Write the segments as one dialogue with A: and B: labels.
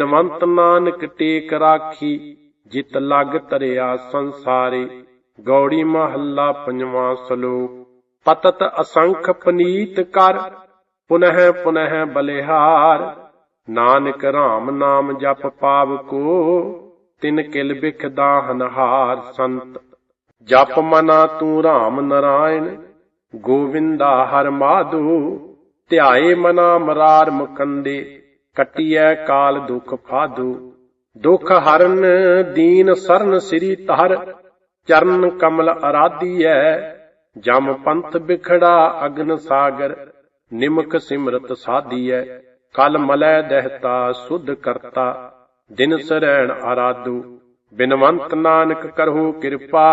A: ਨਵੰਤ ਨਾਨਕ ਟੇਕ ਰਾਖੀ, ਜਿਤ ਲਗ ਤਰਿਆ ਸੰਸਾਰੇ। ਗੌੜੀ ਮਹੱਲਾ ਪੰਜਵਾਂ ਸ਼ਲੋਕ, ਪਤਤ ਅਸੰਖ ਪਨੀਤ ਕਰ, ਪੁਨਹ ਪੁਨਹ ਬਲਿਹਾਰ। ਨਾਨਕ RAM ਨਾਮ ਜਪ ਪਾਵ ਕੋ, ਤਿਨ ਕਿਲ ਬਿਖ ਦਾਹਨ ਹਾਰ ਸੰਤ। ਜਪ ਮਨਾ ਤੂੰ RAM ਨਰਾਇਣ, ਗੋਵਿੰਦਾ ਹਰ ਮਾਧੂ। ਧਿਆਏ ਮਨਾ ਮਰਾਰ ਮੁਕੰਦੇ। ਕਟਿਐ ਕਾਲ ਦੁਖ ਫਾਦੂ ਦੁਖ ਹਰਨ ਦੀਨ ਸਰਨ ਸ੍ਰੀ ਧਰ। ਚਰਨ ਕਮਲ ਅਰਾਧੀਐ। ਜਮ ਪੰਥ ਬਿਖੜਾ ਅਗਨ ਸਾਗਰ। ਨਿਮਕ ਸਿਮਰਤ ਸਾਧੀਐ। ਕਲ ਮਲੈ ਦਹਿਤਾ ਸੁਧ ਕਰਤਾ। ਦਿਨ ਸਰੈਣ ਆਰਾਧੂ ਬਿਨਵੰਤ ਨਾਨਕ ਕਰਹੁ ਕਿਰਪਾ।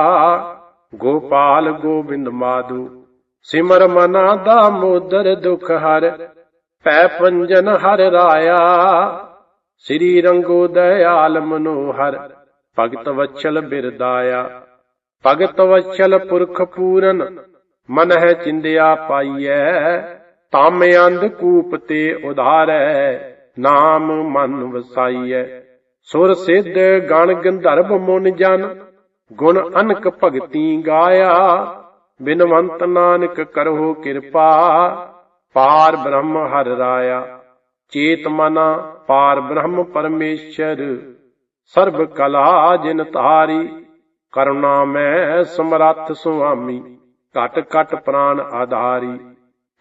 A: ਗੋਪਾਲ ਗੋਬਿੰਦ ਮਾਧੂ। ਸਿਮਰ ਮਨਾ ਦਾ ਮੋਦਰ ਦੁਖ ਹਰ। ਪੈ ਪੰਜਨ ਹਰ ਰਾਇਆ। ਸ੍ਰੀ ਰੰਗੋ ਦਇਆਲ ਮਨੋਹਰ ਭਗਤ ਵਚਲ ਬਿਰਦਾਇਆ। ਭਗਤ ਵਚਲ ਪੁਰਖ ਪੂਰਨ ਮਨ ਹੈ ਚਿੰਦਿਆ ਪਾਈਐ। ਤਾਮ ਅੰਧ ਕੂਪ ਤੇ ਉਧਾਰੈ, ਨਾਮ ਮਨ ਵਸਾਈਐ। ਸੁਰ ਸਿੱਧ ਗਣ ਗੰਧਰਵ ਮੁਨ ਜਨ, ਗੁਣ ਅਨਕ ਭਗਤੀ ਗਾਇਆ। ਬਿਨਵੰਤ ਨਾਨਕ ਕਰਹੁ ਕਿਰਪਾ ਪਾਰ ਬ੍ਰਹਮ ਹਰ ਰਾਇਆ, ਚੇਤ ਮਨਾ ਪਾਰ ਬ੍ਰਹਮ ਪਰਮੇਸ਼ਰ। ਸਰਬ ਕਲਾ ਜਿਨ ਧਾਰੀ, ਕਰੁਣਾ ਮੈਂ ਸਮਰੱਥ ਸੁਆਮੀ, ਘਟ ਘਟ ਪ੍ਰਾਨ ਆਧਾਰੀ।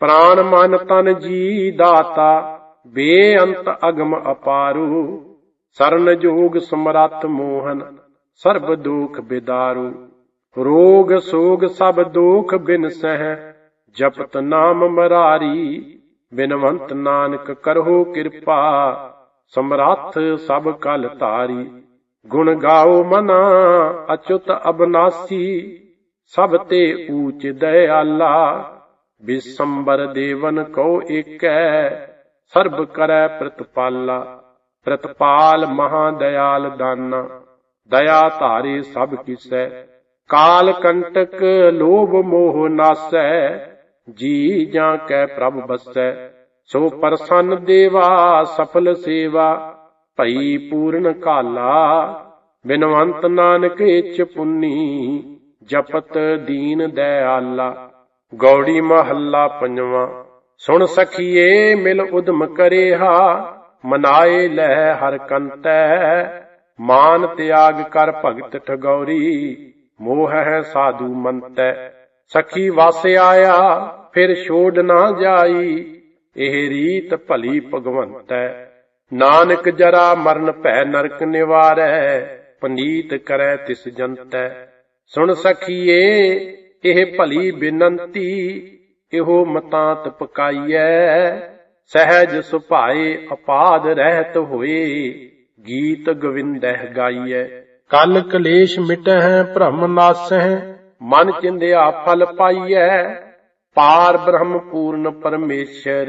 A: ਪ੍ਰਾਨ ਮਨ ਤਨ ਜੀ ਦਾਤਾ, ਬੇਅੰਤ ਅਗਮ ਅਪਾਰੂ। ਸਰਨ ਜੋਗ ਸਮਰੱਥ ਮੋਹਨ, ਸਰਬ ਦੁਖ ਬਿਦਾਰੂ। ਰੋਗ ਸੋਗ ਸਭ ਦੁਖ ਬਿਨ ਸਹਿ ਜਪਤ ਨਾਮ ਮਰਾਰੀ, ਬਿਨਵੰਤ ਨਾਨਕ ਕਰਹੁ ਕਿਰਪਾ, ਸਮਰੱਥ ਸਭ ਕਲ ਧਾਰੀ। ਗੁਣ ਗਾਓ ਮਨਾ, ਅਚੁਤ ਅਬਨਾਸੀ, ਸਭ ਤੇ ਊਚ ਦਇਆਲਾ। ਬਿਸੰਬਰ ਦੇਵਨ ਕੋ ਏਕੈ, ਸਰਬ ਕਰੈ ਪ੍ਰਤਪਾਲਾ। ਪ੍ਰਤਪਾਲ ਮਹਾ ਦਇਆਲ ਦਾਨਾ, ਦਇਆ ਧਾਰੇ ਸਭ ਕਿਸੈ। ਕਾਲ ਕੰਟਕ ਲੋਭ ਮੋਹ ਨਾਸੈ ਜੀ ਜਾਂ ਕੈ ਪ੍ਰਭ ਬਸੈ, ਸੋ ਪਰਸਨ ਦੇਵਾ, ਸਫਲ ਸੇਵਾ, ਭਈ ਪੂਰਨ ਕਾਲਾ ਬਿਨਵੰਤ ਨਾਨਕ ਇਚ ਪੁੰਨੀ, ਜਪਤ ਦੀਨ ਦਇਆਲਾ। ਗੌੜੀ ਮਹੱਲਾ ਪੰਜਵਾਂ, ਸੁਣ ਸਖੀਏ, ਮਿਲ ਉਦਮ ਕਰੇਹਾ, ਮਨਾਏ ਲੈ ਹਰ ਕੰਤੈ। ਮਾਨ ਤਿਆਗ ਕਰ ਭਗਤ ਠਗੌਰੀ, ਮੋਹ ਹੈ ਸਾਧੂ ਮੰਤੈ। ਸਖੀ ਵਸ ਆਇਆ, ਫਿਰ ਛੋੜ ਨਾ ਜਾਈ। ਇਹ ਰੀਤ ਭਲੀ ਭਗਵੰਤੈ ਨਾਨਕ ਜਰਾ ਮਰਨ ਭੈ ਨਰਕ ਨਿਵਾਰੈ, ਪਨੀਤ ਕਰੈ ਤਿਸ ਜੰਤੈ ਸੁਣ ਸਖੀਏ, ਇਹ ਭਲੀ ਬੇਨੰਤੀ, ਇਹੋ ਮਤਾਂਤ ਪਕਾਈਐ। ਸਹਿਜ ਸੁਭਾਏ ਅਪਾਦ ਰਹਿਤ ਹੋਏ, ਗੀਤ ਗੋਵਿੰਦਹਿ ਗਾਈਐ। ਕਲ ਕਲੇਸ਼ ਮਿਟਹਿ, ਭ੍ਰਮ ਨਾਸਹਿ ਮਨ ਚਿੰਦਿਆ ਫਲ ਪਾਈਐ। ਪਾਰ ਬ੍ਰਹਮ ਪੂਰਨ ਪਰਮੇਸ਼ਰ,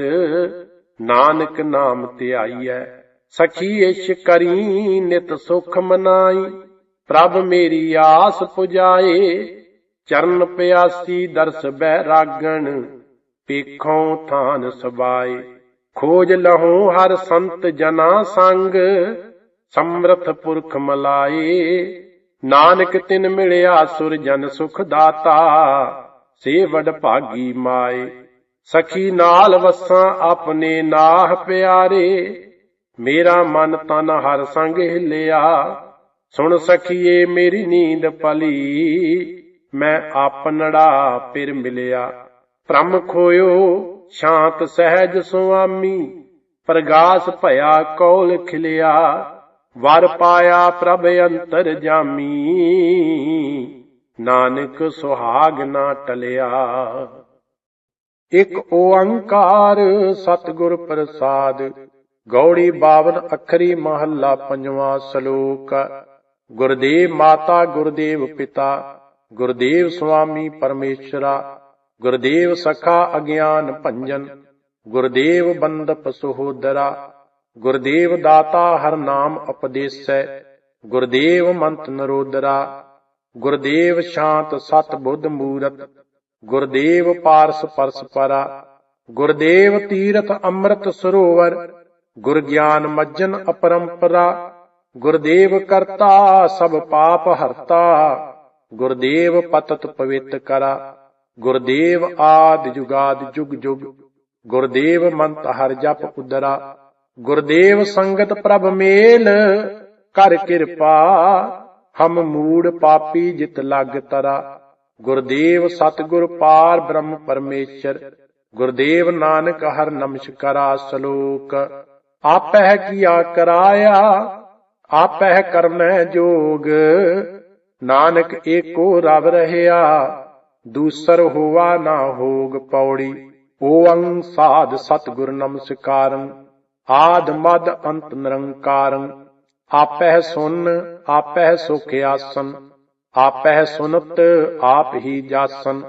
A: ਨਾਨਕ ਨਾਮ ਧਿਆਈਐ ਸਖੀ ਇਸ਼ ਕਰੀ, ਨਿਤ ਸੁਖ ਮਨਾਈ। ਪ੍ਰਭ ਮੇਰੀ ਆਸ ਪੁਜਾਏ। ਚਰਨ ਪਿਆਸੀ ਦਰਸ ਬੈ ਰਾਗਣ, ਪੇਖੋਂ ਥਾਨ ਸਬਾਏ ਖੋਜ ਲਹੋ ਹਰ ਸੰਤ ਜਨਾ ਸੰਗ, ਸਮਰਥ ਪੁਰਖ ਮਲਾਏ। ਨਾਨਕ ਤਿਨ ਮਿਲਿਆ ਸੁਰ ਜਨ ਸੁਖ ਦਾਤਾ ਸੇ ਭਾਗੀ ਮਾਏ। ਸਖੀ ਨਾਲ ਵਸਾਂ ਆਪਣੇ ਨਾਹ ਪਿਆਰੇ, ਮੇਰਾ ਮਨ ਤਨ ਹਰ ਸੰਗ ਹਿਲਿਆ। ਸੁਣ ਸਖੀਏ, ਮੇਰੀ ਨੀਂਦ ਪਲੀ, ਮੈਂ ਆਪਨੜਾ ਫਿਰ ਮਿਲਿਆ। ਭ੍ਰਮ ਖੋਇਓ, ਸ਼ਾਂਤ ਸਹਿਜ ਸੁਆਮੀ, ਪ੍ਰਗਾਸ ਭਇਆ ਕੌਲ ਖਿਲਿਆ। ਵਰ ਪਾਇਆ ਪ੍ਰਭ ਅੰਤਰ ਜਾਮੀ, ਨਾਨਕ ਸੁਹਾਗ ਨਾ ਟਲਿਆ। ਇਕ ਓੰਕਾਰ ਸਤਿਗੁਰ ਪ੍ਰਸਾਦ, ਗੌੜੀ 52 ਅੱਖਰੀ ਮਹੱਲਾ ਪੰਜਵਾਂ ਸ਼ਲੋਕ। ਗੁਰਦੇਵ ਮਾਤਾ, ਗੁਰਦੇਵ ਪਿਤਾ, ਗੁਰਦੇਵ ਸੁਆਮੀ ਪਰਮੇਸ਼ਰਾ, ਗੁਰਦੇਵ ਸਖਾ ਅਗਿਆਨ ਭੰਜਨ, ਗੁਰਦੇਵ ਬੰਦਪ ਸੁਹੋਦਰਾ ਗੁਰਦੇਵ ਦਾਤਾ ਹਰ ਨਾਮ ਉਪਦੇਸੈ ਗੁਰਦੇਵ ਮੰਤ ਨਰੋਦਰਾ, ਗੁਰਦੇਵ ਸ਼ਾਂਤ ਸਤ ਬੁੱਧ ਮੂਰਤ, ਗੁਰਦੇਵ ਪਾਰਸ ਪਰਸ ਪਰਾ ਗੁਰਦੇਵ ਤੀਰਥ ਅੰਮ੍ਰਿਤ ਸਰੋਵਰ ਗੁਰ ਗਿਆਨ ਮੱਜਨ ਅਪਰੰਪਰਾ, ਗੁਰਦੇਵ ਕਰਤਾ ਸਭ ਪਾਪ ਹਰਤਾ, ਗੁਰਦੇਵ ਪਤਤ ਪਵਿੱਤ ਕਰਾ, ਗੁਰਦੇਵ ਆਦ ਜੁਗਾਦ ਜੁਗ ਜੁਗ, ਗੁਰਦੇਵ ਮੰਤ ਹਰ ਜਪ ਉਦਰਾ ਗੁਰਦੇਵ ਸੰਗਤ ਪ੍ਰਭ ਮੇਲ ਕਰ ਕਿਰਪਾ, ਹਮ ਮੂੜ ਪਾਪੀ ਜਿਤ ਲਗ ਤਰਾ। ਗੁਰਦੇਵ ਸਤਿਗੁਰ ਪਾਰ ਬ੍ਰਹਮ ਪਰਮੇਸ਼ਰ, ਗੁਰਦੇਵ ਨਾਨਕ ਹਰ ਨਮਸਕਾਰਾ ਸ਼ਲੋਕ। ਆਪਹਿ ਕੀਆ ਕਰਾਇਆ, ਆਪਹਿ ਕਰਨੈ ਜੋਗ। ਨਾਨਕ ਏਕੋ ਰਵ ਰਹਿਆ, ਦੂਸਰ ਹੋਵਾ ਨਾ ਹੋਗ ਪੌੜੀ। ਓੰ ਸਾਧ ਸਤਿਗੁਰ ਨਮਸਕਾਰੰ। ਆਦ ਮਦ ਅੰਤ ਨਿਰੰਕਾਰੰ, ਆਪਹਿ ਸੁਨ, ਆਪਹਿ ਸੁਖ ਆਸਨ, ਆਪਹਿ ਸੁਨਤ, ਆਪ ਹੀ ਜਾਸਨ,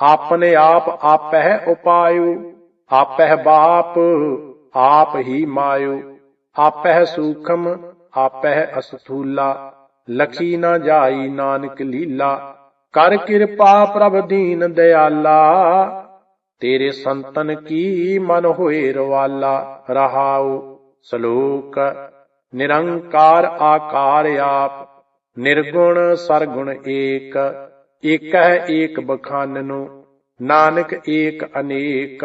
A: ਆਪਣੇ ਆਪ ਆਪਹਿ ਉਪਾਇਉ, ਆਪਹਿ ਬਾਪ, ਆਪ ਹੀ ਮਾਇਉ, ਆਪਹਿ ਸੂਖਮ, ਆਪਹਿ ਅਸਥੂਲਾ, ਲਖੀ ਨਾ ਜਾਈ ਨਾਨਕ ਲੀਲਾ, ਕਰ ਕਿਰਪਾ ਪ੍ਰਭ ਦੀਨ ਦਿਆਲਾ ਤੇਰੇ ਸੰਤਨ ਕੀ ਮਨ ਹੋਏ ਰਵਾਲਾ? ਰਹਾਉ ਸ਼ਲੋਕ, ਨਿਰੰਕਾਰ ਆਕਾਰ ਆਪ, ਨਿਰਗੁਣ ਸਰਗੁਣ ਏਕ ਇਕ ਹੈ ਏਕ ਬਖਾਨਨੋ, ਨਾਨਕ ਏਕ ਅਨੇਕ,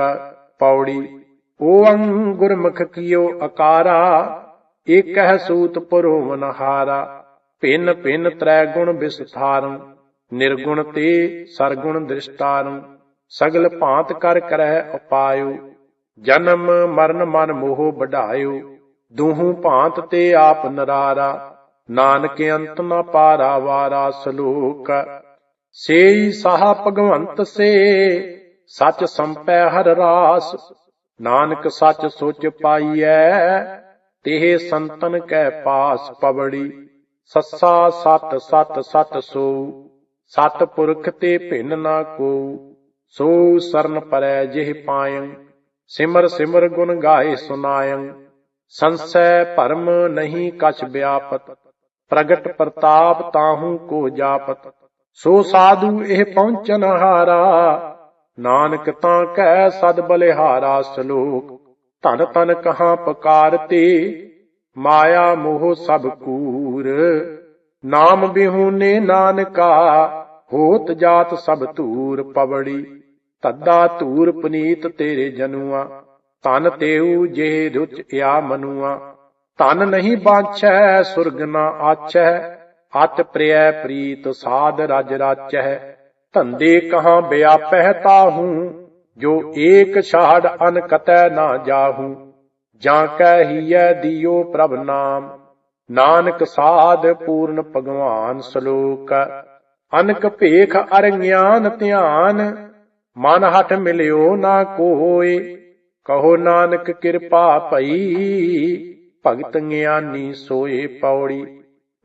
A: ਪੌੜੀ, ਓੰ ਗੁਰਮੁਖ ਕੀਓ ਅਕਾਰਾ ਏਕ ਹੈ ਸੂਤ ਪਰੋਵਨ ਹਾਰਾ, ਭਿੰਨ ਭਿੰਨ ਤ੍ਰੈ ਗੁਣ ਵਿਸਥਾਰੰ ਨਿਰਗੁਣ ਤੇ ਸਰਗੁਣ ਦ੍ਰਿਸ਼ਟਾਰੰ। ਸਗਲ ਭਾਂਤ ਕਰ ਕਰੈ ਉਪਾਇਓ ਜਨਮ ਮਰਨ ਮਨ ਮੋਹ ਵਢਾਇਓ ਦੂਹੂ ਭਾਂਤ ਤੇ ਆਪ ਨਰਾਰਾ, ਨਾਨਕ ਅੰਤ ਨ ਪਾਰਾ ਵਾਰਾ ਸਲੋਕ। ਸੇਈ ਸਾਹ ਭਗਵੰਤ ਸੇ, ਸਚ ਸੰਪੈ ਹਰ ਰਾਸ, ਨਾਨਕ ਸੱਚ ਸੋਚ ਪਾਈਐ, ਤੇਹ ਸੰਤਨ ਕੈ ਪਾਸ ਪਵੜੀ, ਸੱਸਾ ਸਤ ਸਤ ਸਤ ਸੋ, ਸਤ ਪੁਰਖ ਤੇ ਭਿੰਨ ਨਾ ਕੋ। ਸੋ ਸਰਨ ਪਰੈ ਜਿਹ ਪਾਇੰ, ਸਿਮਰ ਸਿਮਰ ਗੁਣ ਗਾਏ ਸੁਨਾਇੰ। ਸੰਸੈ ਭਰਮ ਨਹੀਂ ਕਛ ਵਿਆਪਤ, ਪ੍ਰਗਟ ਪ੍ਰਤਾਪ ਤਾਹੂ ਕੋ ਜਾਪਤ। ਸੋ ਸਾਧੂ ਇਹ ਪਹੁੰਚਨ ਹਾਰਾ, ਨਾਨਕ ਤਾਂ ਕਹਿ ਸਦ ਬਲਿਹਾਰਾ ਸ਼ਲੋਕ। ਧਨ ਤਨ ਪਕਾਰ ਤੇ, ਮਾਇਆ ਮੋਹ ਸਭ ਕੂਰ। ਨਾਮ ਬਿਹੂਨੇ ਨਾਨਕਾ, ਹੋਤ ਜਾਤ ਸਭ ਧੂਰ ਪਵੜੀ। ਤੱਦਾ ਧੂਰ ਪਨੀਤ ਤੇਰੇ ਜਨੂਆ, ਤਨ ਤੇਉ ਜੇ ਰੁਚ ਇਆ ਮਨੂਆ। ਤਨ ਨਹੀਂ ਬਾਛੈ, ਸੁਰਗ ਨਾ ਆਛੈ, ਅਤ ਪ੍ਰਿਯ ਪ੍ਰੀਤ ਸਾਧ ਰਜ ਰਾਚੈ ਧੰਦੇ ਕਹਾਂ ਬਿਆਪਹਿ ਤਾਹੂ, ਜੋ ਏਕ ਛਾੜ ਅਨ ਕਤੈ ਨਾ ਜਾਹੂ। ਜਾਂ ਕੈ ਹੀਐ ਦਿਓ ਪ੍ਰਭ ਨਾਮ, ਨਾਨਕ ਸਾਧ ਪੂਰਨ ਭਗਵਾਨ ਸ਼ਲੋਕ। ਅਨਕ ਭੇਖ ਅਰ ਗਿਆਨ ਧਿਆਨ ਮਨ ਹਟ ਮਿਲਿਓ ਨਾ ਕੋਏ ਕਹੋ ਨਾਨਕ ਕਿਰਪਾ ਭਈ। ਭਗਤ ਗਿਆਨੀ ਸੋਏ ਪੌੜੀ,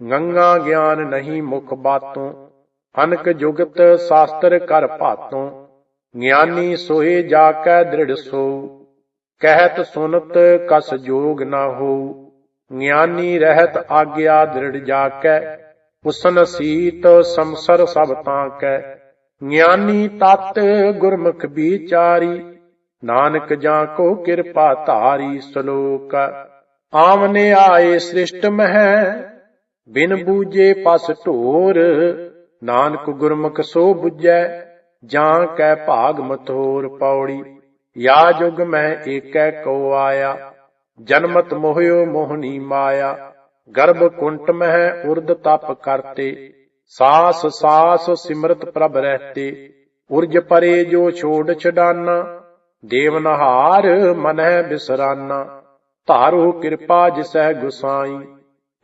A: ਗੰਗਾ ਗਿਆਨ ਨਹੀਂ ਮੁਖ ਬਾਤੋਂ, ਅਨਕ ਜੁਗਤ ਸ਼ਾਸਤਰ ਕਰ ਭਾਤੋਂ। ਗਿਆਨੀ ਸੋਏ ਜਾ ਕੈ ਦ੍ਰਿੜ ਸੋ ਕਹਿਤ ਸੁਨਤ ਕਸ ਜੋਗ ਨਾ ਹੋ ਗਿਆਨੀ ਰਹਿਤ ਆਗਿਆ ਦ੍ਰਿੜ ਜਾ ਕੈ ਉਸਨ ਸੀਤ ਸੰਸਰ ਸਭ ਤਾਂ ਕੈ। ਗਿਆਨੀ ਤਤ ਗੁਰਮੁਖ ਵਿਚਾਰੀ, ਨਾਨਕ ਜਾਂ ਕੋ ਕਿਰਪਾ ਧਾਰੀ ਸ਼ਲੋਕ। ਆਮਨੇ ਆਏ ਸ੍ਰਿਸ਼ਟ ਮਹਿ, ਬਿਨ ਬੂਝੇ ਪਸ ਢੋਰ। ਨਾਨਕ ਗੁਰਮੁਖ ਸੋ 부ਜੈ ਜਾਂ ਕੈ ਭਾਗ ਮਥੋਰ ਪੌੜੀ। ਯਾ ਜੁਗ ਮੈਂ ਏਕੈ ਕੋ ਆਇਆ, ਜਨਮਤ ਮੋਹਿਓ ਮੋਹਨੀ ਮਾਇਆ। ਗਰਭ ਕੁੰਟ ਮਹਿ ਉਰਦ ਤਪ ਕਰਤੇ। ਸਾਸ ਸਾਸ ਸਿਮਰਤ ਪ੍ਰਭ ਰਹਤੇ, ਉਰਜ ਪਰੇ ਜੋ ਛੋੜ ਛਡਾਨਾ, ਦੇਵ ਨਹਾਰ ਮਨਹਿ ਬਿਸਰਾਨਾ। ਧਾਰੋ ਕਿਰਪਾ ਜਿਸੈ ਗੁਸਾਈ,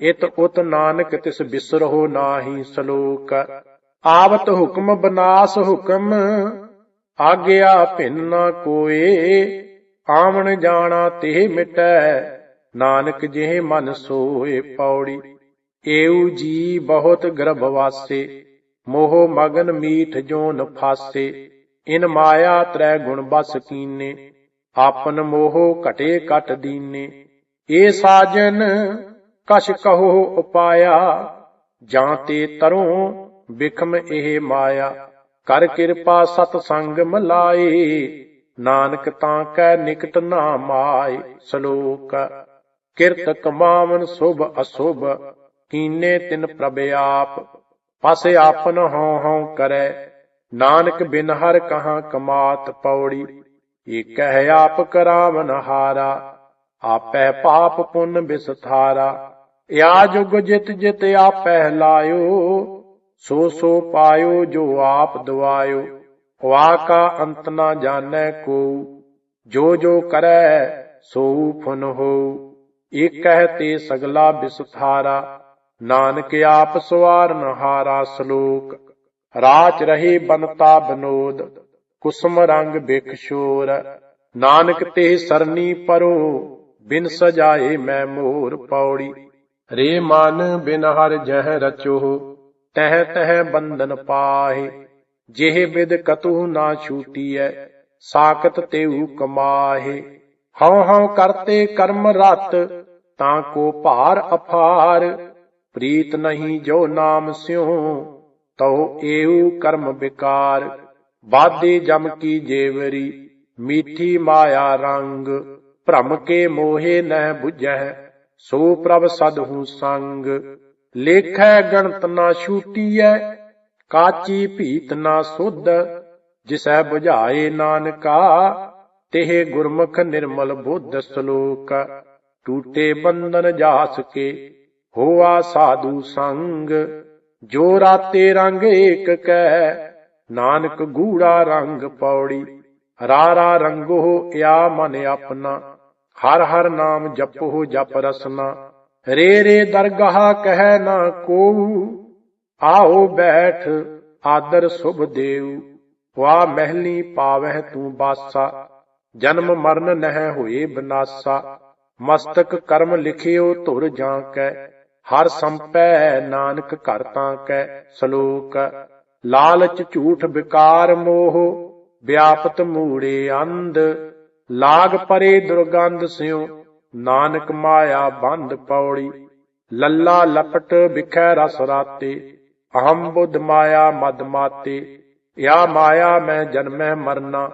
A: ਇਤ ਉਤ ਨਾਨਕ ਤਿਸ ਬਿਸਰਹੁ ਨਾਹੀ ਸ਼ਲੋਕ। ਆਵਤ ਹੁਕਮ ਬਨਾਸ ਹੁਕਮ, ਆਗਿਆ ਭਿੰਨ ਨਾ ਕੋਏ। ਆਵਣ ਜਾਣਾ ਤੇ ਮਿਟੈ, ਨਾਨਕ ਜਿਹ ਮਨ ਸੋਏ ਪੌੜੀ। ਏਉ ਜੀ ਬਹੁਤ ਗਰਭ ਵਾਸੇ, ਮੋਹ ਮਗਨ ਮੀਠ ਜੋਨ ਫਾਸੇ, ਇਨ ਮਾਇਆ ਤ੍ਰੈ ਗੁਣ ਬਸ ਕੀਨੇ, ਆਪਨ ਮੋਹ ਘਟੇ ਕਟ ਦੀਨੇ। ਏ ਸਾਜਨ, ਕਛ ਕਹੋ ਉਪਾਇਆ, ਜਾਂ ਤੇ ਤਰੋਂ ਬਿਖਮ ਇਹ ਮਾਇਆ। ਕਰ ਕਿਰਪਾ ਸਤ ਸੰਗ ਮਲਾਏ, ਨਾਨਕ ਤਾਂ ਕੈ ਨਿਕਟ ਨਾ ਮਾਏ ਸ਼ਲੋਕ। ਕਿਰਤ ਕਮਾਵਨ ਸੁਭ ਅਸੁਭ ਕੀਨੇ ਤਿਨ ਪ੍ਰਭ ਆਪ, ਪਸ ਆਪਨ ਹਉ ਹਉ ਕਰੈ। ਨਾਨਕ ਬਿਨ ਹਰ ਕਹਾਂ ਕਮਾਤ ਪੌੜੀ ਏ ਕਹਿ ਆਪ ਕਰਾਵਨ ਹਾਰਾ। ਆਪੈ ਪਾਪ ਪੁੰਨ ਬਿਸਥਾਰਾ ਯਾ ਜੁਗ ਜਿਤ ਜਿਤ ਆਪੈ ਲਾਇਓ। ਸੋ ਸੋ ਪਾਇਓ ਜੋ ਆਪ ਦਵਾਇਓ ਵਾ ਕਾ ਅੰਤ ਨਾ ਜਾਣੈ ਕੋ। ਜੋ ਜੋ ਕਰੈ ਸੋ ਫੁਨ ਹੋ ਇਕ ਕਹਿ ਤੇ ਸਗਲਾ ਬਿਸਥਾਰਾ। ਨਾਨਕ ਆਪ ਸਵਾਰਨ ਹਾਰਾ ਸ਼ਲੋਕ, ਰਾਚ ਰਹੇ ਬਨਤਾ ਬਨੋਦ ਕੁਸਮ ਰੰਗ ਬਿਖ ਨਾਨਕ ਤੇ ਸਰਨੀ ਪਰੋ, ਬਿਨ ਸਜਾਏ ਮੈਂ ਮੋਰ ਪੌੜੀ। ਰੇ ਮਨ ਬਿਨ ਹਰ ਜਹ ਰਚੋ, ਤਹ ਤਹ ਬੰਧਨ ਪਾਹੇ, ਜਿਹ ਬਿਦ ਕਤੂ ਨਾ ਛੂਟੀਐ, ਸਾਖਤ ਤੇਉ ਕਮਾਹੇ। ਹਉ ਹਉ ਕਰਤੇ ਕਰਮ ਰਤ, ਤਾਂ ਕੋ ਭਾਰ ਅਫਾਰ ਪ੍ਰੀਤ ਨਹੀਂ ਜੋ ਨਾਮ ਸਿਉ, ਤਉ ਏਉ ਕਰਮ ਬਿਕਾਰ ਬਾਦੇ ਜਮ ਕੀ ਜੇਵਰੀ, ਮੀਠੀ ਮਾਇਆ ਰੰਗ। ਭ੍ਰਮ ਕੇ ਮੋਹੇ ਨਹਿ 부ਝੈ ਸੋ ਪ੍ਰਭ ਸਦਹੂ ਸੰਗ। ਲੇਖੈ ਗਣਤ ਨਾ ਛੂਟੀਐ, ਕਾਚੀ ਭੀਤ ਨਾ ਸੁਧ। ਜਿਸੈ 부ਝਾਏ ਨਾਨਕਾ, ਤਿਹ ਗੁਰਮੁਖ ਨਿਰਮਲ ਬੁੱਧ ਸ਼ਲੋਕ। ਟੂਟੇ ਬੰਧਨ ਜਾਸ ਕੇ ਹੋਆ ਸਾਧੂ ਸੰਗ, ਜੋ ਰਾਤੇ ਰੰਗ ਏਕ ਕੈ ਨਾਨਕ ਗੂੜਾ ਰੰਗ ਪੌੜੀ, ਰਾਰਾ ਰੰਗੋ ਯਾ ਮਨ ਆਪਣਾ, ਹਰ ਹਰ ਨਾਮ ਜਪੋ ਜਪ ਰਸਨਾ, ਰੇ ਰੇ ਦਰਗਾਹ ਕਹਿ ਨਾ ਕੋ ਆਓ ਬੈਠ ਆਦਰ ਸੁਭ ਦੇਵ ਵਾ ਮਹਿਲੀ ਪਾਵਹਿ ਤੂੰ ਬਾਸਾ, ਜਨਮ ਮਰਨ ਨਹਿ ਹੋਏ ਬਨਾਸਾ, ਮਸਤਕ ਕਰਮ ਲਿਖਿਓ ਧੁਰ ਜਾਂ ਕੈ ਹਰ ਸੰਪੈ ਨਾਨਕ ਘਰ ਤਾਂ ਕੈ ਸ਼ਲੋਕ, ਲਾਲਚ ਝੂਠ ਵਿਕਾਰ ਮੋਹ, ਵਿਆਪਤ ਮੂੜੇ ਅੰਧ, ਲਾਗ ਪਰੇ ਦੁਰਗੰਧ ਸਿਉ, ਨਾਨਕ ਮਾਇਆ ਬੰਧ ਪੌੜੀ, ਲੱਲਾ ਲਪਟ ਵਿਖੈ ਰਸ ਰਾਤੇ, ਅਹੰ ਬੁੱਧ ਮਾਇਆ ਮਦ ਮਾਤੇ ਯਾ ਮਾਇਆ ਮੈਂ ਜਨਮੈ ਮਰਨਾ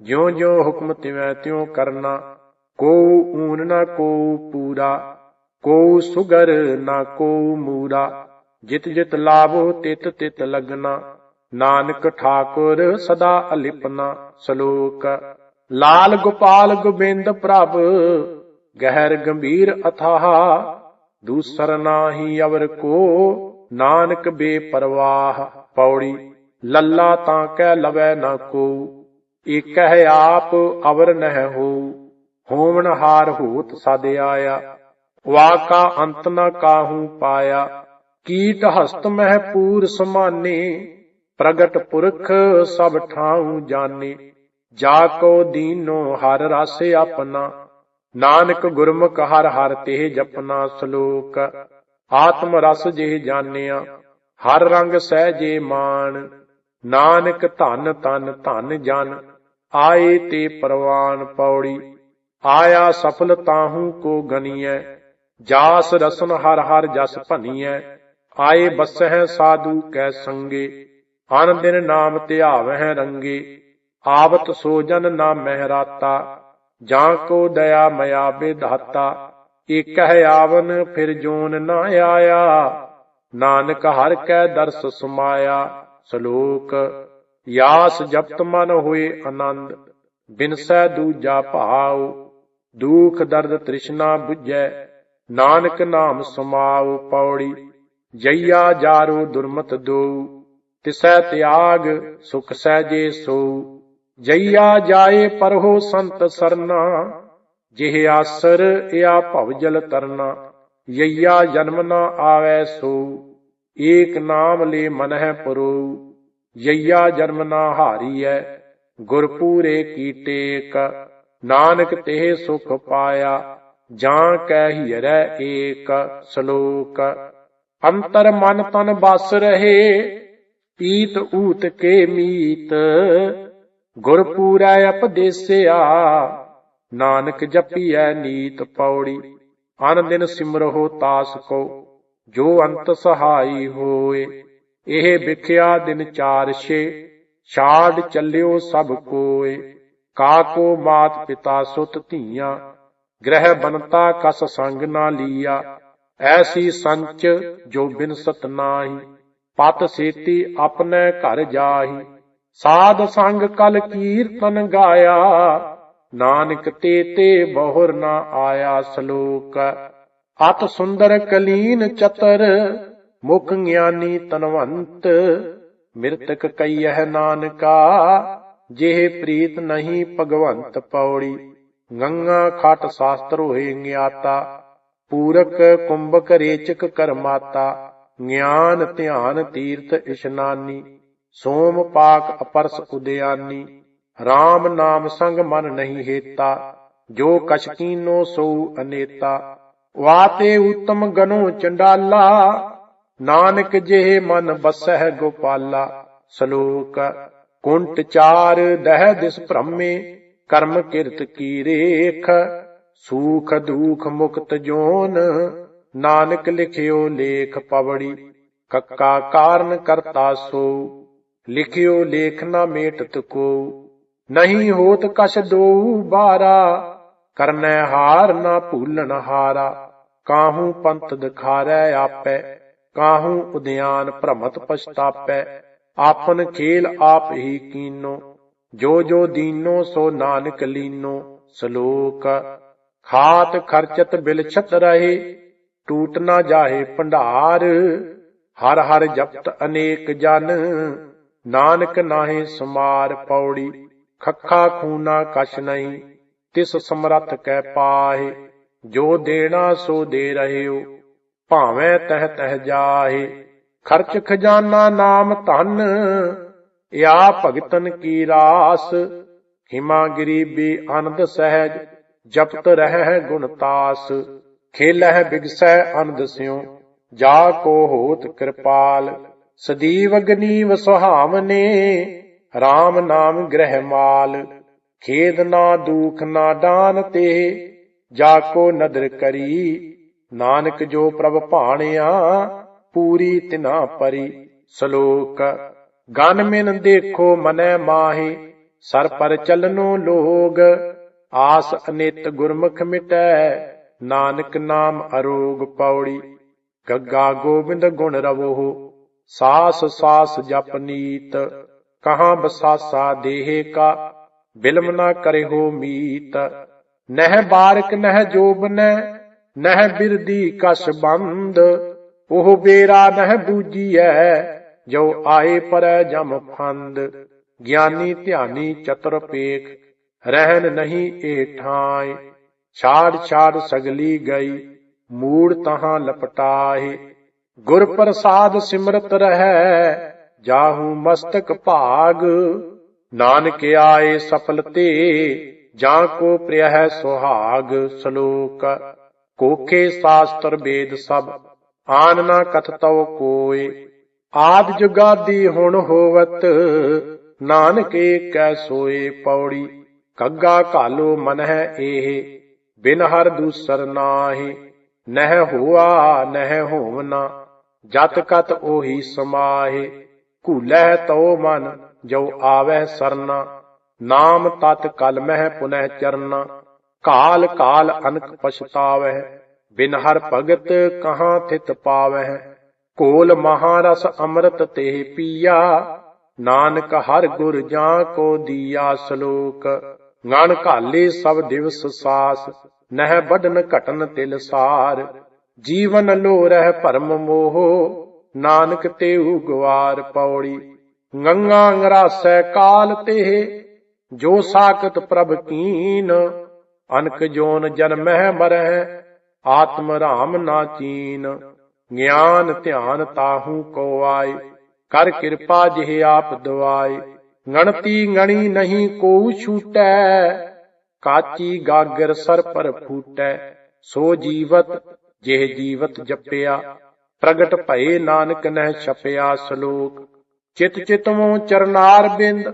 A: ਜਿਉ ਜਿਉ ਹੁਕਮ ਤਿਵੈ ਤਿਉ ਕਰਨਾ, ਕੋ ਊਨ ਨਾ ਕੋ ਪੂਰਾ ਕੋ ਸੁਗਰ ਨਾ ਕੋ ਮੂਰਾ, ਜਿਤ ਜਿਤ ਲਾਭੋ ਤਿਤ ਤਿਤ ਲਗਨਾ। ਨਾਨਕ ਠਾਕੁਰ ਸਦਾ ਅਲਿਪਨਾ ਸ਼ਲੋਕ। ਲਾਲ ਗੋਪਾਲ ਗੋਬਿੰਦ ਪ੍ਰਭ, ਗਹਿਰ ਗੰਭੀਰ ਅਥਾਹ। ਦੂਸਰ ਨਾਹੀ ਅਵਰ ਕੋ, ਨਾਨਕ ਬੇਪਰਵਾਹ। ਪੌੜੀ, ਲੱਲਾ ਤਾਂ ਕਹਿ ਲਵੈ ਨਾ ਕੋ। ਇਕਹਿ ਆਪ ਅਵਰ ਨਹਿ ਹੋ ਹੋਵਨ ਹਾਰ ਹੋਤ ਸਦ ਆਇਆ। ਵਾਕਾ ਅੰਤ ਨਾ ਕਾਹੂ ਪਾਇਆ। ਕੀਟ ਹਸਤ ਮਹਿ ਪੂਰ ਸਮਾਨੇ, ਪ੍ਰਗਟ ਪੁਰਖ ਸਭ ਠਾਉ ਜਾਣੇ ਜਾ ਕੋ ਦੀਨੋ ਹਰ ਰਸ ਆਪਣਾ, ਨਾਨਕ ਗੁਰਮੁਖ ਹਰ ਹਰ ਤੇ ਜਪਨਾ ਸ਼ਲੋਕ। ਆਤਮ ਰਸ ਜਿਹ ਜਾਣਿਆ, ਹਰ ਰੰਗ ਸਹਿ ਜੇ ਮਾਨ ਨਾਨਕ ਧਨ ਤਨ ਧਨ ਜਨ, ਆਏ ਤੇ ਪਰਵਾਨ ਪੌੜੀ। ਆਇਆ ਸਫਲ ਤਾਹੂ ਕੋ ਗਨੀਐ। ਜਾਸ ਰਸਨ ਹਰ ਹਰ ਜਸ ਭਨੀਐ, ਆਏ ਬਸਹਿ ਸਾਧੂ ਕੈ ਸੰਗੇ, ਅਨ ਦਿਨ ਨਾਮ ਧਿਆਵਹਿ ਰੰਗੇ, ਆਵਤ ਸੋ ਜਨ ਨਾ ਮਹਿਰਾਤਾ, ਜਾਂ ਕੋ ਦਇਆ ਮਇਆ ਬਿਧਾਤਾ ਇਕਹਿ ਆਵਨ ਫਿਰ ਜੋਨ ਨਾ ਆਇਆ, ਨਾਨਕ ਹਰ ਕੈ ਦਰਸ ਸਮਾਇਆ, ਸ਼ਲੋਕ, ਯਾਸ ਜਪਤ ਮਨ ਹੋਏ ਆਨੰਦ, ਬਿਨਸੈ ਦੂਜਾ ਭਾਉ, ਦੁਖ ਦਰਦ ਤ੍ਰਿਸ਼ਨਾ 부ਝੈ ਨਾਨਕ ਨਾਮ ਸਮਾਉ ਪੌੜੀ, ਜਈਆ ਜਾਰੋ ਦੁਰਮਤ ਦੋ ਤਿਸੈ ਤਿਆਗ ਸੁਖ ਸਹਿਜੇ ਸੋ ਜਈਆ ਜਾਏ ਪਰਹੋ ਸੰਤ ਸਰਨਾ, ਜਿਹ ਆਸਰ ਇਆ ਭਵ ਜਲ ਤਰਨਾ ਯਈਆ ਜਨਮ ਨਾ ਆਵੈ ਸੋ ਏਕ ਨਾਮ ਲੇ ਮਨਹਿ ਪਰੋ ਯਈਆ ਜਨਮ ਨਾ ਹਾਰੀਐ ਗੁਰ ਪੂਰੇ ਕੀ ਨਾਨਕ ਤੇ ਸੁਖ ਪਾਇਆ ਜਾਂ ਕਹਿ ਹੀਰੈ ਏਕ ਸ਼ਲੋਕ, ਅੰਤਰ ਮਨ ਤਨ ਬਸ ਰਹੇ, ਪੀਤ ਊਤ ਕੇ ਮੀਤ, ਗੁਰ ਪੂਰੈ ਉਪਦੇਸਿਆ ਨਾਨਕ ਜਪੀਐ ਨੀਤ ਪੌੜੀ, ਅਨ ਦਿਨ ਸਿਮਰਹੁ ਤਾਸ ਕੋ, ਜੋ ਅੰਤ ਸਹਾਈ ਹੋਏ, ਇਹ ਵਿਖਿਆ ਦਿਨ ਚਾਰ ਛੇ, ਛਾੜ ਚੱਲਿਓ ਸਭ ਕੋਏ ਕਾਕੋ ਮਾਤ ਪਿਤਾ ਸੁਤ ਧੀਆਂ ਗ੍ਰਹਿ ਬਨਤਾ ਕਸ ਸੰਗ ਨਾ ਲੀਆ, ਐਸੀ ਸੰਚ ਜੋ ਬਿਨ ਸਤ ਨਾਹੀ, ਪਤ ਸੇਤੀ ਆਪਣੇ ਘਰ ਜਾਹੀ। ਸਾਧ ਸੰਗ ਕਲ ਕੀਰਤਨ ਗਾਇਆ, ਨਾਨਕ ਤੇ ਤੇ ਬਹੁਰ ਨਾ ਆਇਆ ਸ਼ਲੋਕ। ਅਤ ਸੁੰਦਰ ਕਲੀਨ ਚਤਰ, ਮੁਖ ਗਿਆਨੀ ਤਨਵੰਤ, ਮਿਰਤਕ ਕਈਹ ਨਾਨਕਾ, ਜਿਹ ਪ੍ਰੀਤ ਨਹੀਂ ਭਗਵੰਤ ਪੌੜੀ। ਗੰਗਾ ਖਟ ਸ਼ਾਸਤਰ ਹੋਏ ਗਿਆਤਾ, ਪੂਰਕ ਕੁੰਭਕ ਰੇਚਕ ਕਰਮਾਤਾ ਗਿਆਨ ਧਿਆਨ ਤੀਰਥ ਇਸ਼ਨਾਨੀ, ਸੋਮ ਪਾਕ ਅਪਰਸ ਉਦਿਆਨੀ RAM ਨਾਮ ਸੰਗ ਮਨ ਨਹੀਂ ਹੇਤਾ, ਜੋ ਕਛ ਕੀਨੋ ਸੋ ਅਨੇਤਾ। ਵਾਤੇ ਉਤਮ ਗਨੋ ਚੰਡਾਲਾ, ਨਾਨਕ ਜਿਹੇ ਮਨ ਬਸਹਿ ਗੋਪਾਲਾ। ਸ਼ਲੋਕ, ਕੁੰਟ ਚਾਰ ਦਹਿ ਦਿਸ ਭ੍ਰਮੇ ਕਰਮ ਕਿਰਤ ਕੀ ਰੇਖ? ਸੂਖ ਦੁਖ ਮੁਕਤ ਜੋਨ, ਨਾਨਕ ਲਿਖਿਓ ਲੇਖ ਪਵੜੀ। ਕੱਕਾ ਕਾਰਨ ਕਰਤਾ ਸੋ, ਲਿਖਿਓ ਲੇਖ ਨਾ ਮੇਟਤ ਕੋ। ਨਹੀਂ ਹੋਤ ਕਛ ਦੋ ਬਾਰਾ, ਕਰਨੈ ਹਾਰ ਨਾ ਭੂਲਣ ਹਾਰਾ। ਕਾਹੂ ਪੰਥ ਦਿਖਾਰੈ ਆਪੈ, ਕਾਹੂ ਉਦਿਆਨ ਭ੍ਰਮਤ ਪਛਤਾਪੈ। ਆਪਨ ਖੇਲ ਆਪ ਹੀ ਕੀਨੋ ਜੋ ਜੋ ਦੀਨੋ, ਸੋ ਨਾਨਕ ਲੀਨੋ, ਸ਼ਲੋਕ ਖਾਤ ਖਰਚਤ ਬਿਲਛਤ ਰਹੇ, ਟੂਟ ਨਾ ਜਾਹੇ ਭੰਡਾਰ, ਹਰ ਹਰ ਜਪਤ ਅਨੇਕ ਜਨ, ਨਾਨਕ ਨਾਹੀ ਸਮਾਰ ਪੌੜੀ, ਖੱਖਾ ਖੂਨਾ ਕਛ ਨਹੀਂ, ਤਿਸ ਸਮਰੱਥ ਕੈ ਪਾਹੇ, ਜੋ ਦੇਣਾ ਸੋ ਦੇ ਰਹਿਓ, ਭਾਵੇਂ ਤਹਿ ਤਹਿ ਜਾਹੇ, ਖਰਚ ਖਜ਼ਾਨਾ ਨਾਮ ਧਨ ਇਆ ਭਗਤਨ ਕੀ ਰਾਸ? ਹਿਮਾ ਗਰੀਬੀ ਆਨੰਦ ਸਹਿਜ, ਜਪਤ ਰਹਿ ਗੁਣ ਤਾਸ। ਖੇਲਹਿ ਬਿਗਸੈ ਆਨੰਦ ਸਿਉ, ਜਾ ਕੋ ਹੋਤ ਕਿਰਪਾਲ। ਸਦੀਵ ਅਗਨੀਵ ਸੁਹਾਵਨੇ RAM ਨਾਮ ਗ੍ਰਹਿ ਮਾਲ। ਖੇਦ ਨਾ ਦੁਖ ਨਾ ਦਾਨ ਤੇ, ਜਾ ਕੋ ਨਦਰ ਕਰੀ। ਨਾਨਕ ਜੋ ਪ੍ਰਭ ਭਾਣਿਆ, ਪੂਰੀ ਤਿਨਾ ਪਰੀ। ਸ਼ਲੋਕ ਗਨ ਮਿਨ ਦੇਖੋ ਮਨੈ ਮਾਹੀ, ਸਰ ਪਰ ਚਲਨੋ ਲੋਗ, ਆਸ ਅਨਿਤ ਗੁਰਮੁਖ ਮਿਟੈ, ਨਾਨਕ ਨਾਮ ਅਰੋਗ ਪੌੜੀ। ਗੱਗਾ ਗੋਬਿੰਦ ਗੁਣ ਰਵੋ ਸਾਸ ਸਾਸ ਜਪ ਨੀਤ, ਕਹਾਂ ਬਸਾਸਾ ਦੇਹ ਕਾ, ਬਿਲਮ ਨਾ ਕਰਿਓ ਮੀਤ। ਨਹਿ ਬਾਰਕ ਨਹਿ ਜੋਬਨੈ, ਨਹਿ ਬਿਰਦੀ ਕਸ ਬੰਦ, ਉਹ ਬੇਰਾ ਨਹਿ ਬੂਜੀਐ ਜੋ ਆਏ ਪਰੈ ਜਮ ਫੰਦ ਗਿਆਨੀ ਧਿਆਨੀ ਚਤੁਰ ਪੇਖ ਰਹਿਨ ਨਹੀਂ ਏ ਠਾਏ, ਛਾੜ ਛਾੜ ਸਗਲੀ ਗਈ, ਮੂੜ ਤਹਾਂ ਲਪਟਾਏ। ਗੁਰ ਪ੍ਰਸਾਦ ਸਿਮਰਤ ਰਹੈ, ਜਾਹੂ ਮਸਤਕ ਭਾਗ, ਨਾਨਕ ਆਏ ਸਫਲ ਤੇ, ਜਾਂ ਕੋ ਪ੍ਰਿਯ ਹੈ ਸੁਹਾਗ ਸ਼ਲੋਕ। ਕੋਖੇ ਸ਼ਾਸਤਰ ਵੇਦ ਸਭ, ਆਨ ਨਾ ਕਥਤਉ ਕੋਏ ਆਦ ਜੁਗਾਦੀ ਹੁਣ ਹੋਵਤ, ਨਾਨਕੇ ਏਕੈ ਸੋਏ ਪੌੜੀ, ਕੱਗਾ ਘਾਲੋ ਮਨ ਹੈ ਇਹ ਬਿਨ ਹਰ ਦੂਸਰ ਨਾਹੀ, ਨਹਿ ਹੋਆ ਨਹਿ ਹੋਵਨਾ, ਜਤ ਕਤ ਉਹੀ ਸਮਾਹੇ ਘੂਲੈ ਤੋ ਮਨ ਜੋ ਆਵੈ ਸਰਨਾ, ਨਾਮ ਤਤ ਕਲ ਮਹਿ ਪੁਨਹਿ ਚਰਨਾ ਕਾਲ ਕਾਲ ਅਨਕ ਪਛਤਾਵੈ ਬਿਨ ਹਰ ਭਗਤ ਕਹਾਂ ਥਿਤ ਪਾਵੈ ਕੋਲ ਮਹਾਰਸ ਅੰਮ੍ਰਿਤ ਤੇ ਪੀਆ। ਨਾਨਕ ਹਰ ਗੁਰ ਜਾਂ ਕੋ ਦੀਆ ਸ਼ਲੋਕ। ਗਣ ਘਾਲੇ ਸਭ ਦਿਵਸ ਸਾਸ, ਨਹਿ ਬਡਨ ਘਟਨ ਤਿਲ ਸਾਰ। ਜੀਵਨ ਲੋ ਰਹਿ ਭਰਮ ਮੋਹ, ਨਾਨਕ ਤੇ ਉਗਵਾਰ ਪੌੜੀ। ਗੰਗਾ ਅੰਗਰਾਸੈ ਕਾਲ ਤੇ, ਜੋ ਸਾਖਤ ਪ੍ਰਭ ਕੀਨ। ਅਨਕ ਜੋਨ ਜਨਮਹਿ ਮਰਹਿ, ਆਤਮ ਰਾਮ ਨਾਚੀਨ ਗਿਆਨ ਧਿਆਨ ਤਾਹੂ ਕੋ ਆਏ ਕਰ ਕਿਰਪਾ ਜਿਹ ਆਪ ਦਵਾਏ। ਗਣਤੀ ਗਣੀ ਨਹੀਂ ਕੋ ਛੂਟੈ, ਕਾਚੀ ਗਾਗਰ ਸਰ ਪਰ ਫੂਟੈ। ਸੋ ਜੀਵਤ, ਜਿਹ ਜੀਵਤ ਜਪਿਆ, ਪ੍ਰਗਟ ਭਏ ਨਾਨਕ ਨਹਿ ਛਪਿਆ ਸ਼ਲੋਕ। ਚਿਤ ਚਿਤਵੋਂ ਚਰਨਾਰ ਬਿੰਦ,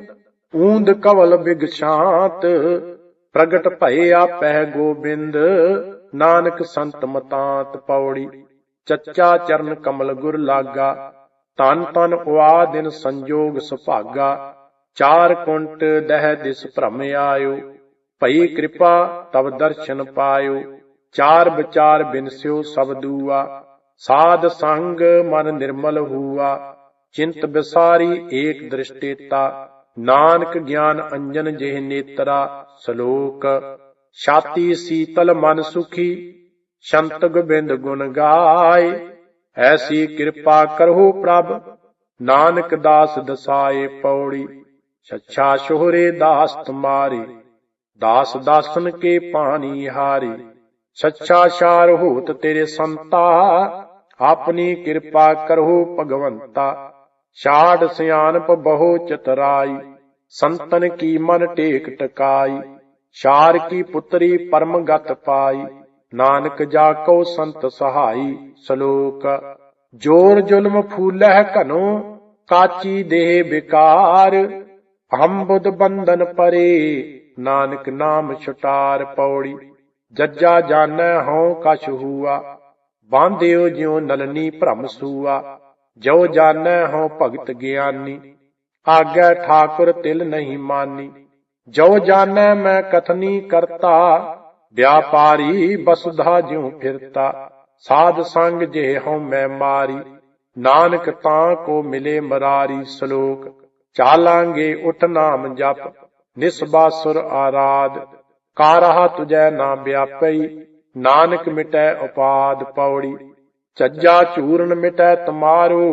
A: ਊਂਦ ਕਵਲ ਬਿਗ ਸ਼ਾਂਤ ਪ੍ਰਗਟ ਭਏ ਆਪੈ ਗੋਬਿੰਦ, ਨਾਨਕ ਸੰਤ ਮਤਾਂਤ ਪੌੜੀ। ਚੱਚਾ ਚਰਨ ਕਮਲ ਗੁਰ ਲਾਗਾ ਤਨ ਤਨ ਉਆ ਦਿਨ ਸੰਜੋਗ ਸੁਭਾਗਾ, ਚਾਰ ਕੁੰਟ ਦਹਿ ਦਿਸ ਭ੍ਰਮ ਆਇਓ, ਭਈ ਕਿਰਪਾ ਤਬ ਦਰਸ਼ਨ ਪਾਇਓ, ਚਾਰ ਵਿਚਾਰ ਬਿਨਸਿਓ ਸਭ ਦੂਆ, ਸਾਧ ਸੰਗ ਮਨ ਨਿਰਮਲ ਹੂਆ, ਚਿੰਤ ਬਿਸਾਰੀ ਏਕ ਦ੍ਰਿਸ਼ਟੇਤਾ, ਨਾਨਕ ਗਿਆਨ ਅੰਜਨ ਜਿਹ ਨੇਤਰਾ, ਸ਼ਲੋਕ, ਛਾਤੀ ਸੀਤਲ ਮਨ ਸੁਖੀ ਸ਼ੰਤ ਗੋਬਿੰਦ ਗੁਣ ਗਾਏ। ਐਸੀ ਕਿਰਪਾ ਕਰੋ ਪ੍ਰਭ, ਨਾਨਕ ਦਾਸ ਦਸਾਏ ਪੌੜੀ। ਛੱਛਾ ਸ਼ੋਹਰੇ ਦਾਸ ਤੁਮਾਰੇ ਦਾਸ ਦਾਸਨ ਕੇ ਪਾਣੀ ਹਾਰੇ। ਸੱਚਾ ਸ਼ਾਰ ਹੋਤ ਤੇਰੇ ਸੰਤਾ, ਆਪਣੀ ਕਿਰਪਾ ਕਰੋ ਭਗਵੰਤਾ। ਛਾੜ ਸਿਆਣਪ ਬਹੁ ਚਤਰਾਈ, ਸੰਤਨ ਕੀ ਮਨ ਟੇਕ ਟਕਾਈ। ਸ਼ਾਰ ਕੀ ਪੁੱਤਰੀ ਪਰਮ ਗਤ ਪਾਈ। ਨਾਨਕ ਜਾ ਕੋ ਸੰਤ ਸਹਾਈ ਸ਼ਲੋਕ, ਜੋਰ ਜ਼ੁਲਮ ਫੂਲਹਿ ਘਨੋ, ਕਾਚੀ ਦੇਹ ਵਿਕਾਰ ਹਮ ਬੁੱਧ ਬੰਧਨ ਪਰੇ, ਨਾਨਕ ਨਾਮ ਛੁਟਾਰ ਪੌੜੀ, ਜੱਜਾ ਜਾਣੈ ਹਉ ਕਛ ਹੂਆ, ਬਾਂਧਿਓ ਜਿਉ ਨਲਨੀ ਭ੍ਰਮ ਸੂਆ ਜੋ ਜਾਣੈ ਹਉ ਭਗਤ ਗਿਆਨੀ, ਆਗੈ ਠਾਕੁਰ ਤਿਲ ਨਹੀਂ ਮਾਨੀ ਜੋ ਜਾਣੈ ਮੈਂ ਕਥਨੀ ਕਰਤਾ ਵਿਆਪਾਰੀ ਬਸੁਧਾ ਜਿਉ ਫਿਰਤਾ, ਸਾਧ ਸੰਗ ਜੇ ਹਉ ਮੈਂ ਮਾਰੀ, ਨਾਨਕ ਤਾਂ ਕੋ ਮਿਲੇ ਮਰਾਰੀ ਸ਼ਲੋਕ, ਚਾਲਾਂਗੇ ਉਠ ਨਾਮ ਜਪ ਨਿਸਬਾਸੁਰ ਆਰਾਧ ਕਾਰਹਾ ਤੁਜੈ ਨਾ ਵਿਆਪਈ, ਨਾਨਕ ਮਿਟੈ ਉਪਾਦ ਪੌੜੀ, ਚੱਜਾ ਚੂਰਨ ਮਿਟੈ ਤਮਾਰੋ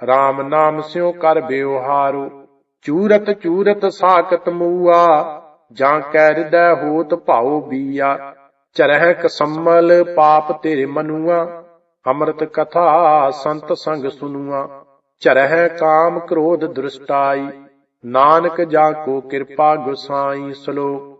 A: RAM ਨਾਮ ਸਿਉ ਕਰ ਬਿਵਹਾਰੋ ਚੂਰਤ ਚੂਰਤ ਸਾਖਤ ਮੂਆ ਜਾਂ ਕੈ ਹਿਰਦੈ ਹੋਤ ਭਾਉ ਬੀਆ, ਚਰਹਿ ਕਸੰਮਲ ਪਾਪ ਤੇਰੇ ਮਨੂਆ, ਅੰਮ੍ਰਿਤ ਕਥਾ ਸੰਤ ਸੰਗ ਸੁਨੂਆ, ਚਰਹਿ ਕਾਮ ਕ੍ਰੋਧ ਦ੍ਰਿਸ਼ਟਾਈ, ਨਾਨਕ ਜਾ ਕੋ ਕਿਰਪਾ ਗੁਸਾਈ ਸ਼ਲੋਕ